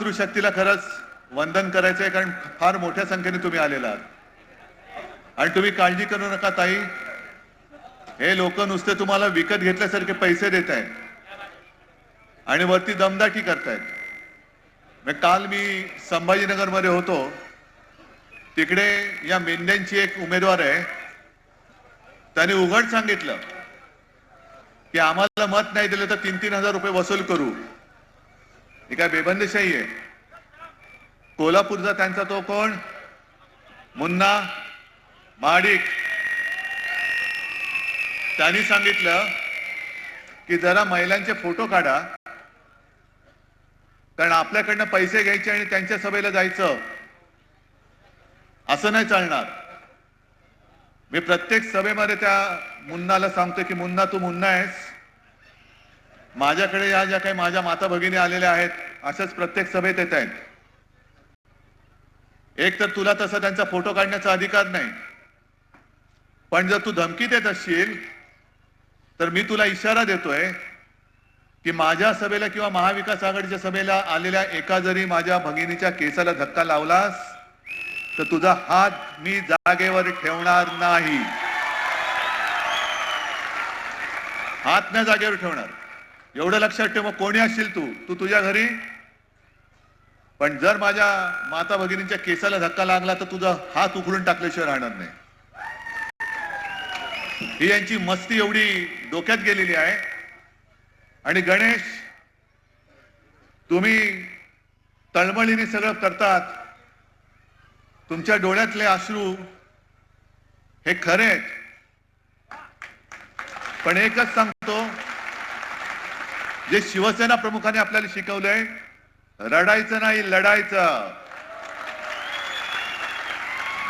मातृशक्तीला खरंच वंदन करायचंय कारण फार मोठ्या संख्येने तुम्ही आलेला आहात. आणि तुम्ही काळजी करू नका ताई. हे लोक नुसते तुम्हाला विकत घेतल्यासारखे पैसे देत आहेत आणि वरती दमदाटी करतायत. मग काल मी संभाजीनगरमध्ये होतो. तिकडे या मेंढ्यांची एक उमेदवार आहे. त्याने उघड सांगितलं की आम्हाला मत नाही दिलं तर तीन तीन हजार रुपये वसूल करू. ही काय बेबंदशाही आहे? कोल्हापूरचा त्यांचा तो कोण? मुन्ना माडिक. त्यांनी सांगितलं की जरा महिलांचे फोटो काढा. कारण आपल्याकडनं पैसे घ्यायचे आणि त्यांच्या सभेला जायचं. असं नाही चालणार. मी प्रत्येक सभेमध्ये त्या मुन्नाला सांगतो की मुन्ना तू मुन्ना आहेस. माझ्याकडे या ज्या काही माझ्या माता भगिनी आलेल्या आहेत अशाच प्रत्येक सभेत येत आहेत. एक तर तुला तसा त्यांचा फोटो काढण्याचा अधिकार नाही. पण जर तू धमकी देत असशील तर मी तुला इशारा देतोय की माझ्या सभेला किंवा महाविकास आघाडीच्या सभेला आलेल्या एका जरी माझ्या भगिनीच्या केसाला धक्का लावलास तर तुझा हात मी जागेवर ठेवणार नाही. हात न जागेवर ठेवणार. एवढं लक्षात ठेव मग कोणी असशील तू? तू तुझ्या घरी? पण जर माझ्या माता भगिनींच्या केसाला धक्का लागला तर तुझा हात उखडून टाकल्याशिवाय राहणार नाही. ही यांची मस्ती एवढी डोक्यात गेलेली आहे. आणि गणेश तुम्ही तळमळीने सगळं करतात. तुमच्या डोळ्यातले अश्रू हे खरे आहेत. पण एकच सांगतो जे शिवसेना प्रमुखाने आपल्याला शिकवलंय रडायचं नाही लढायचं.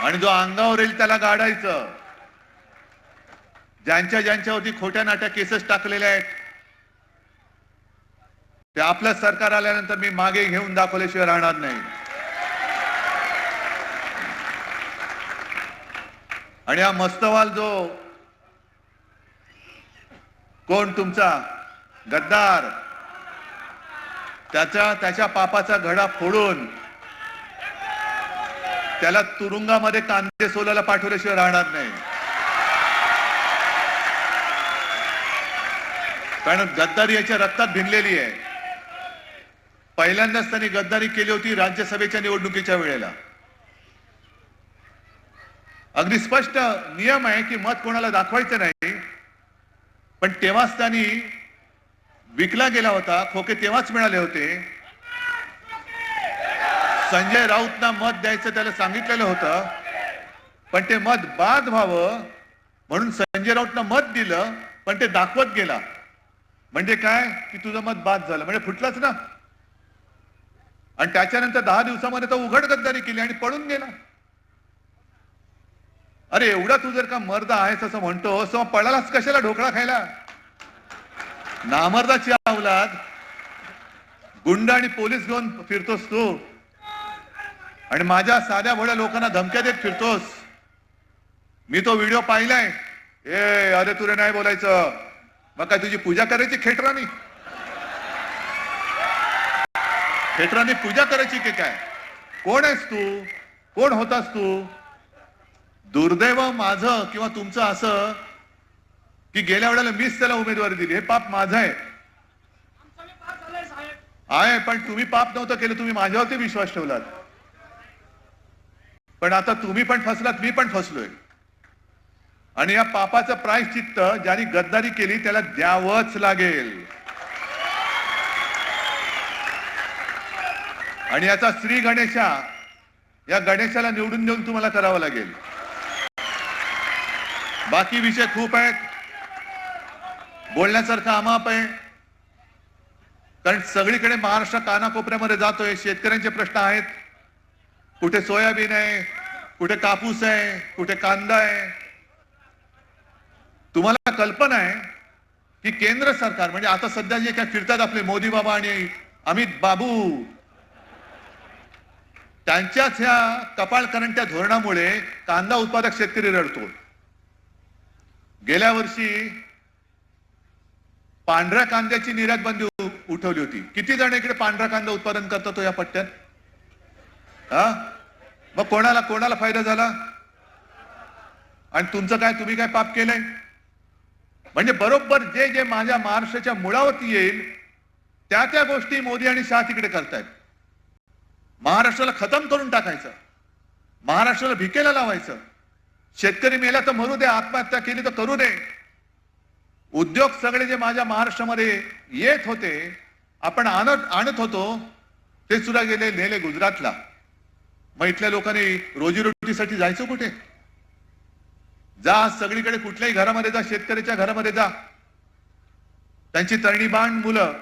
आणि जो अंगावर येईल त्याला गाडायचं. ज्यांच्या ज्यांच्यावरती खोट्या नाट्या केसेस टाकलेल्या आहेत ते आपलं सरकार आल्यानंतर मी मागे घेऊन दाखवल्याशिवाय राहणार नाही. आणि हा मस्तवाल जो कोण तुमचा? गद्दार. त्याच्या त्याच्या पापाचा घडा फोडून त्याला तुरुंगामध्ये कांदे सोलायला पाठवल्याशिवाय राहणार नाही. कारण गद्दारी याच्या रक्तात भिनलेली आहे. पहिल्यांदाच त्यांनी गद्दारी केली होती राज्यसभेच्या निवडणुकीच्या वेळेला. अगदी स्पष्ट नियम आहे की मत कोणाला दाखवायचं नाही पण तेव्हाच त्यांनी विकला गेला होता खोके तेव्हाच मिळाले होते. संजय राऊतना मत द्यायचं त्याला सांगितलेलं होतं. पण ते मत बाद व्हावं म्हणून संजय राऊतनं मत दिलं पण ते दाखवत गेला. म्हणजे काय? की तुझं मत बाद झालं. म्हणजे फुटलंच ना. आणि त्याच्यानंतर दहा दिवसामध्ये तो उघड गद्दारी केली आणि पळून गेला. अरे एवढा तू जर का मर्द आहेस असं म्हणतो असं पळालाच कशाला ढोकळा खायला? नामर्दाची अवलाद गुंड आणि पोलीस घेऊन फिरतोस तू. आणि माझ्या साध्या भोळ्या लोकांना धमक्या देत फिरतोस. मी तो व्हिडिओ पाहिलाय. ए अरे तुरे नाही बोलायचं. मग काय तुझी पूजा करायची खेटरानी खेटरानी पूजा करायची की काय? कोण आहेस तू? कोण होतास तू? दुर्दैव माझं किंवा तुमचं असं की गेल्या वेळेला मीच त्याला उमेदवारी दिली. हे पाप माझं आहे. आहे पण तुम्ही पाप नव्हतं केलं तुम्ही माझ्यावरती विश्वास ठेवलात. पण आता तुम्ही पण फसलात मी पण फसलोय. आणि या पापाचं प्रायश्चित्त ज्यांनी गद्दारी केली त्याला द्यावंच लागेल. आणि याचा श्री गणेशा या गणेशाला निवडून देऊन तुम्हाला करावं लागेल. बाकी विषय खूप आहेत. बोलण्यासारखा अमाप आहे. कारण सगळीकडे महाराष्ट्र कानाकोपऱ्यामध्ये जातोय. शेतकऱ्यांचे प्रश्न आहेत. कुठे सोयाबीन आहे कुठे कापूस आहे कुठे कांदा आहे. तुम्हाला कल्पना आहे की केंद्र सरकार म्हणजे आता सध्या जे काय फिरतात आपले मोदी बाबा आणि अमित बाबू त्यांच्याच ह्या कपाळ करंट्या धोरणामुळे कांदा उत्पादक शेतकरी रडतो. गेल्या वर्षी पांढऱ्या कांद्याची निर्यात बंदी उठवली होती. किती जण इकडे पांढरा कांदा उत्पादन करतात या पट्ट्यात? हा? मग कोणाला कोणाला फायदा झाला? आणि तुमचं काय तुम्ही काय पाप केलंय? म्हणजे बरोबर जे जे माझ्या महाराष्ट्राच्या मुळावरती येईल त्या त्या गोष्टी मोदी आणि शाह तिकडे करतायत. महाराष्ट्राला खतम करून टाकायचं. महाराष्ट्राला भिकेला लावायचं. शेतकरी मेला तर मरू दे आत्महत्या केली तर करू दे. उद्योग सगळे जे माझ्या महाराष्ट्रामध्ये येत होते आपण आणत आणत होतो ते सुद्धा गेले नेले गुजरातला. मग इथल्या लोकांनी रोजीरोटीसाठी जायचं कुठे? जा सगळीकडे कुठल्याही घरामध्ये जा शेतकऱ्याच्या घरामध्ये जा. त्यांची तरणीबाण मुलं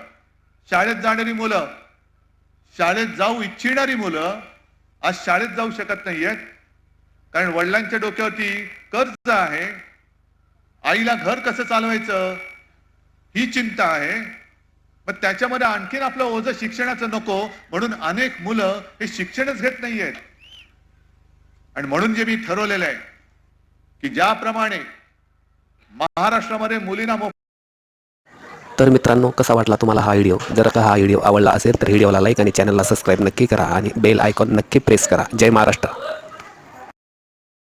शाळेत जाणारी मुलं शाळेत जाऊ इच्छिणारी मुलं आज शाळेत जाऊ शकत नाहीयेत. कारण वडिलांच्या डोक्यावरती कर्ज आहे आईला घर कसं चालवायचं? ही चिंता आहे. मग त्याच्यामध्ये आणखीन आपलं ओझं शिक्षणाचं नको. म्हणून अनेक मुलं हे शिक्षणच घेत नाहीयेत. आणि म्हणून जे मी ठरवलेलं आहे की ज्याप्रमाणे महाराष्ट्रामध्ये मुलींना तर मित्रांनो कसा वाटला तुम्हाला हा व्हिडिओ? जर का हा व्हिडिओ आवडला असेल तर व्हिडिओला लाईक आणि चॅनलला सबस्क्राईब नक्की करा आणि बेल आयकॉन नक्की प्रेस करा. जय महाराष्ट्र.